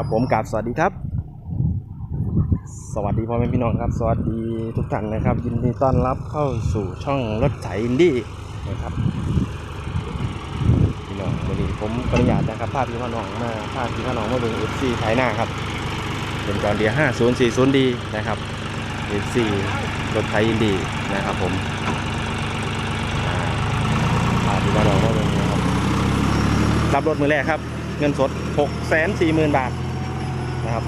ครับผมกราบสวัสดีครับ สวัสดีพ่อแม่พี่น้องครับ สวัสดีทุกท่านนะครับ ยินดีต้อนรับเข้าสู่ช่องรถไถอินดี้นะครับพี่น้องวันนี้ผมขออนุญาตนะครับพาพี่พ่อน้องมาพาพี่พ่อน้องมาเบิ่ง FC ไถหน้าครับเป็นจอเดีย5040ดีนะครับ FC รถไถอินดี้นะครับผมอ่าพพี่พ่อน้องมาเบิ่งนะครับรับรถมือแรกครับเงินสด 6 4 0 0 0 0 บาท นะครับ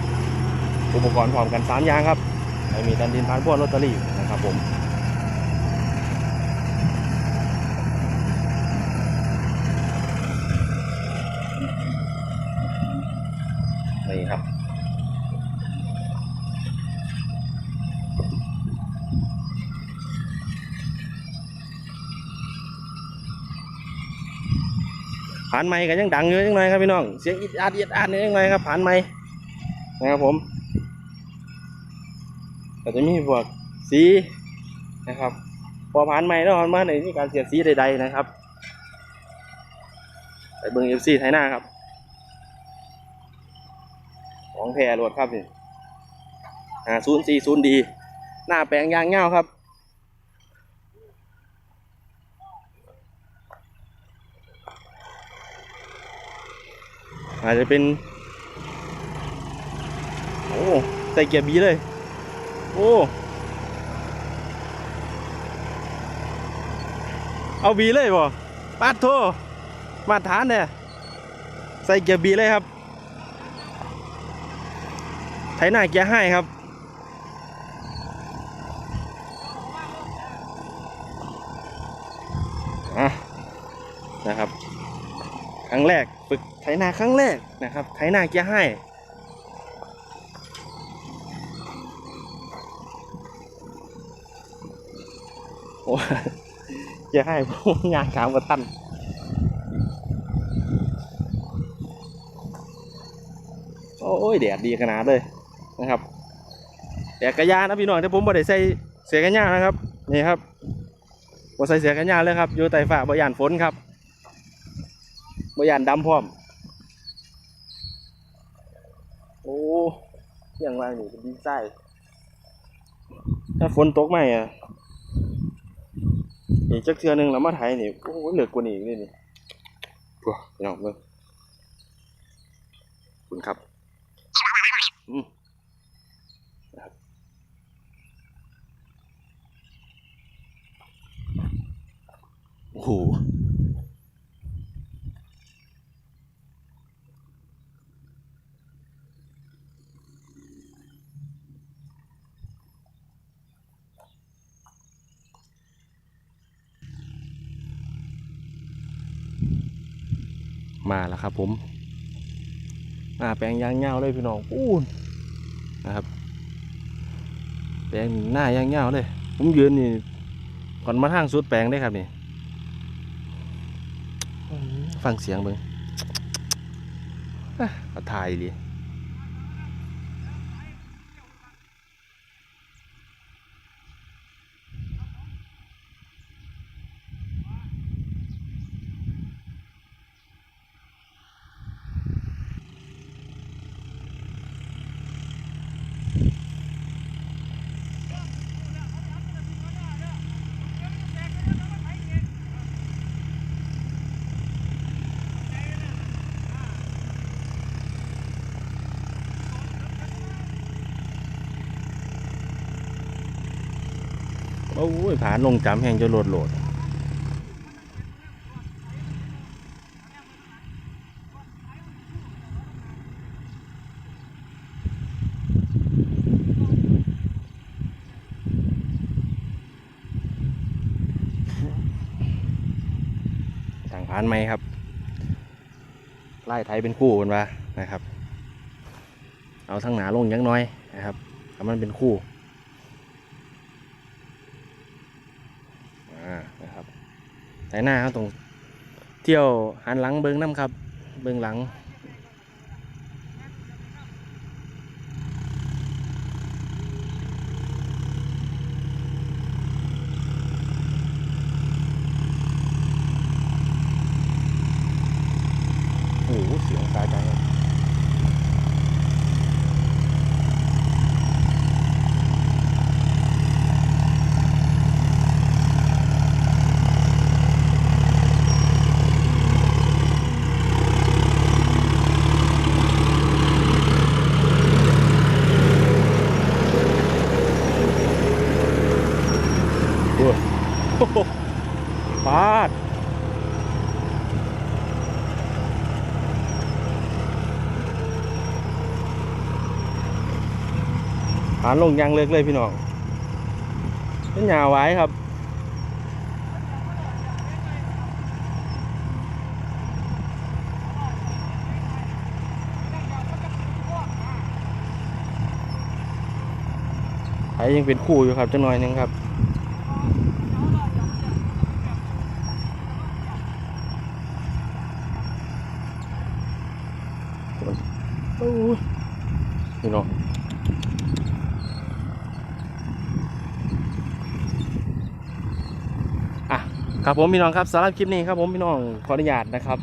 อุปกรณ์พร้อมกัน 3 อย่างครับไม่มีตันดินพานพวกลอตเตอรี่นะครับผมนี่ครับผ่านไม้ก็ยังดังอยู่ยังไงครับพี่น้อง เสียงอิดอัดอิดอัดนี่ยังไงครับผ่านไม้ นะครับผมก็จะมีพวกสีนะครับพอผ่านไม้แล้วผ่านมาในมีการเสียดสีใด ๆนะครับไปเบิ้งเอฟซีไทยหน้าครับ ของแพรรถครับนี่อ่าศูนย์สี่ศูนย์ดีหน้าแปลงยางเงาครับอาจจะเป็น โอ้ใส่เกียร์บีเลย โอ้เอาบีเลยบ่ปาดโทมาฐานเนี่ยใส่เกียร์บีเลยครับไถหน้าเกียร์ให้ครับนะครับ ครั้งแรกฝึกไถนาครั้งแรกนะครับไถนาเกียร์ให้ โอ้เกียร์ให้ผมยางขามกับตันโอ้ยแดดดีขนาดเลยนะครับแดดกระยานะพี่น้องแต่ผมบ่ได้ใส่เสื้อกันยาวนะครับนี่ครับบ่ใส่เสื้อกันยาวเลยครับอยู่ใต้ฝ่าบ่ยานฝนครับบยานดำพร้อมโอ้เที่ยงวางนี่เป็นดีไซน์ถ้าฝนตกไหมอะ อีกจักเทือหนึงแล้วมาไถนี่โอ้โหเหลือกกว่านี้อีกนี่นี่พวกพี่น้องเบิ่งขอบคุณครับอืมนะครับโอ้โห มาแล้วครับ ผมมาแปลงยางเงาเลยพี่น้องอู้นนะครับ แปลงหน้ายางเงาเลย ผมยืนนี่ก่อนมาทางสุดแปลงได้ครับนี่ฟังเสียงเบิ้งอะเอาถ่ายดีโอ้ยผานลงจำแห่งจะโหลดโหลดต่างผานไหมครับ ไล่ไทยเป็นคู่กันมานะครับ เอาทั้งหนาลงยังน้อยนะครับทำมันเป็นคู่ อ่านะครับ แต่หน้าเขาตรงเที่ยวหันหลังเบิ้งน้ำครับ เบิ้งหลัง โอ้โหเสียงสาใจครับานลงยางเลิกเลยพี่น้องเป็นหยาไว้ครับไอ้ยังเป็นคู่อยู่ครับจังหน่อยหนึงครับโอ้ยพี่น้องอะ ครับผมพี่น้องครับสำหรับคลิปนี้ครับผมพี่น้องขออนุญาตนะครับ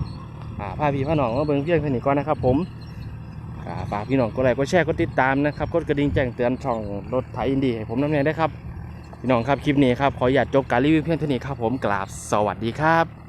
อ่าพาพี่พาน้องมาเบิ่งเพียงเท่านี้ก่อนนะครับ ผมฝากพี่น้องกดไลค์กดแชร์กดติดตามนะครับกดกระดิ่งแจ้งเตือนช่องรถไทยอินดีให้ผมน้ำเนยได้ครับพี่น้องครับคลิปนี้ครับขออนุญาตจบการรีวิวเพียงเท่านี้ครับผมกราบสวัสดีครับ